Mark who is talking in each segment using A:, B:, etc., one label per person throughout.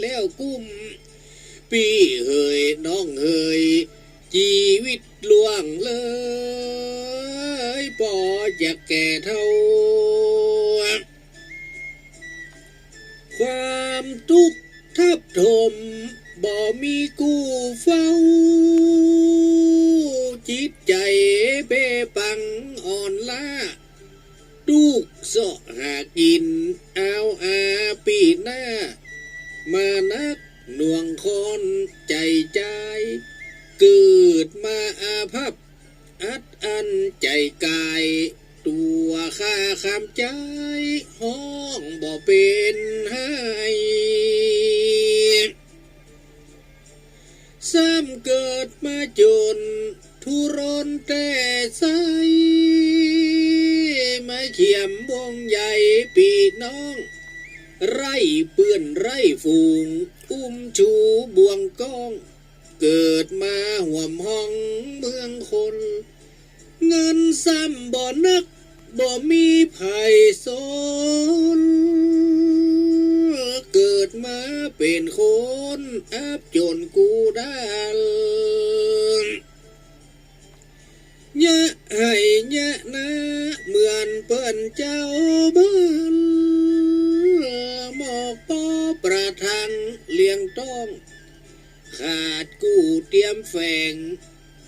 A: แล้วกุ้มปีเฮยน้องเฮยชีวิตล่วงเลยปอจะแก่เท่า ความทุกข์ทับถมบ่มีกู้เฝ้า จิตใจเบปังอ่อนล้าลูกเสาะหากิน มานักหน่วงคนใจใจเกิดมาอาภัพ อัดอันใจกาย ตัวข้าคำใจ ห้องบ่เป็นให้ซ้ำเกิดมาจน ทุรนแต่ใสมาเขียมวงใหญ่ปีน้อง ไร่เปื้อนไร่ฝูง อุ้มชูบวงก้อง เกิดมาห่วมห้องเมืองคน เงินซ้ำบ่อนักบ่มีไผ่สนเกิดมาเป็นคนอับจนกูได้ยะให้ยะนะเหมือนเปิ้นเจ้าบ้าน ปอประทังเลี้ยงต้อง ขาดกู้เตรียมแฝง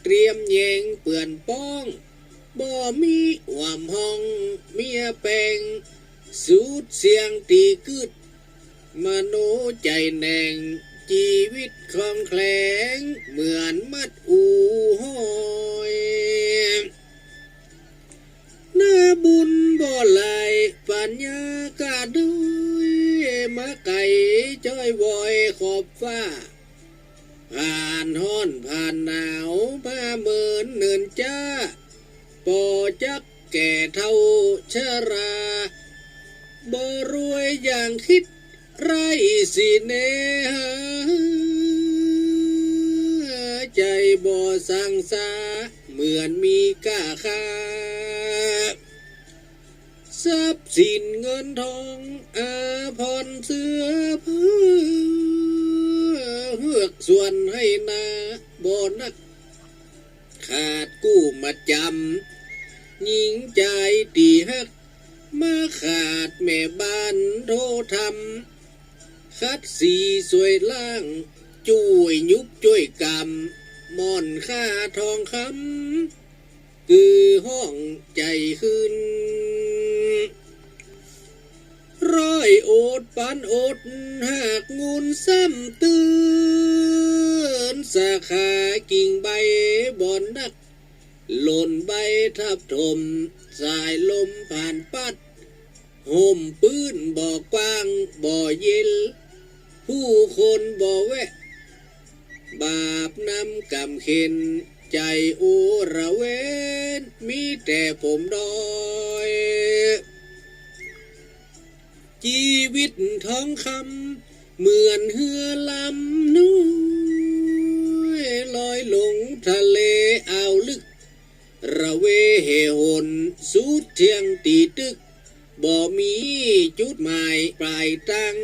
A: เตรียมแยงเปื่อนป้อง บ่มีหวามห้องเมียแปง สูดเสียงตีกึดมโนใจแหน่ง ชีวิตคลองแคลง เหมือนมัดอูห้อย ผ่านห้อนผ่านหนาวผ้าเมินเนินจ้าปอจักแก่เท่าชราบ่รวยอย่างคิดไรสิเนหาใจบ่สังสาเหมือนมีก้าคาทรัพย์สินเงินทองอาพรเสื้อผ้า เฮือกส่วนให้นาบนัก ขาดกู้มาจำยิงใจตีฮัก มาขาดแม่บ้านโทรทำคัดสีสวยล่างช่วยยุบช่วยกำม่อนค่าทองคำคือห้องใจขึ้น อดปานอดหากงูนซ้ำตื่นสาขากิ่งใบบอนนัก หล่นใบทับถม สายลมผ่านปัดห่มปื้นบ่อกว้างบ่อเย็น ผู้คนบ่อแวะ บาปนำกำเข็น ใจโอระเวน มีแต่ผมดอย ชีวิตท้องคำเหมือนเหือลำน้อยลอยลงทะเลอ่าวลึก ระเวเหหนสุดเทียงตีตึก บ่มีจุดหมายปลายตั้ง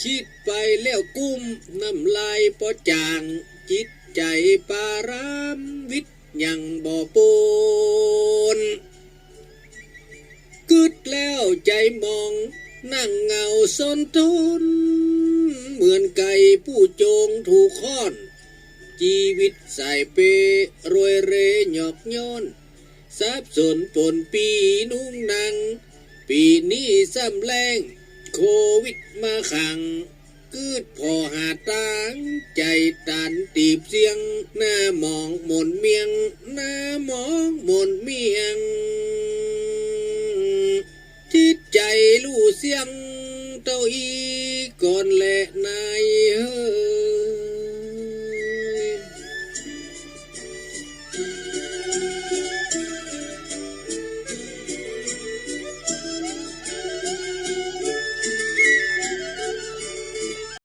A: คิดไปแล้วกุ้มน้ำลายปอจาง จิตใจปารามวิทย์ยังบ่ปนกึดแล้วใจมอง นั่งเงาซนทนเหมือนไก่ผู้โจงถูกค้อน ชีวิตสายเปรวยเรหยอกย้อนสับสนปนปีนุ่งนัง ปีนี้ซ้ำแรงโควิดมาขังกึดพอหาตางใจตันตีบเสียง หน้ามองหมนเมียง หน้ามองหมนเมียง ลู่เสียงเต้าอีก่อนและนาย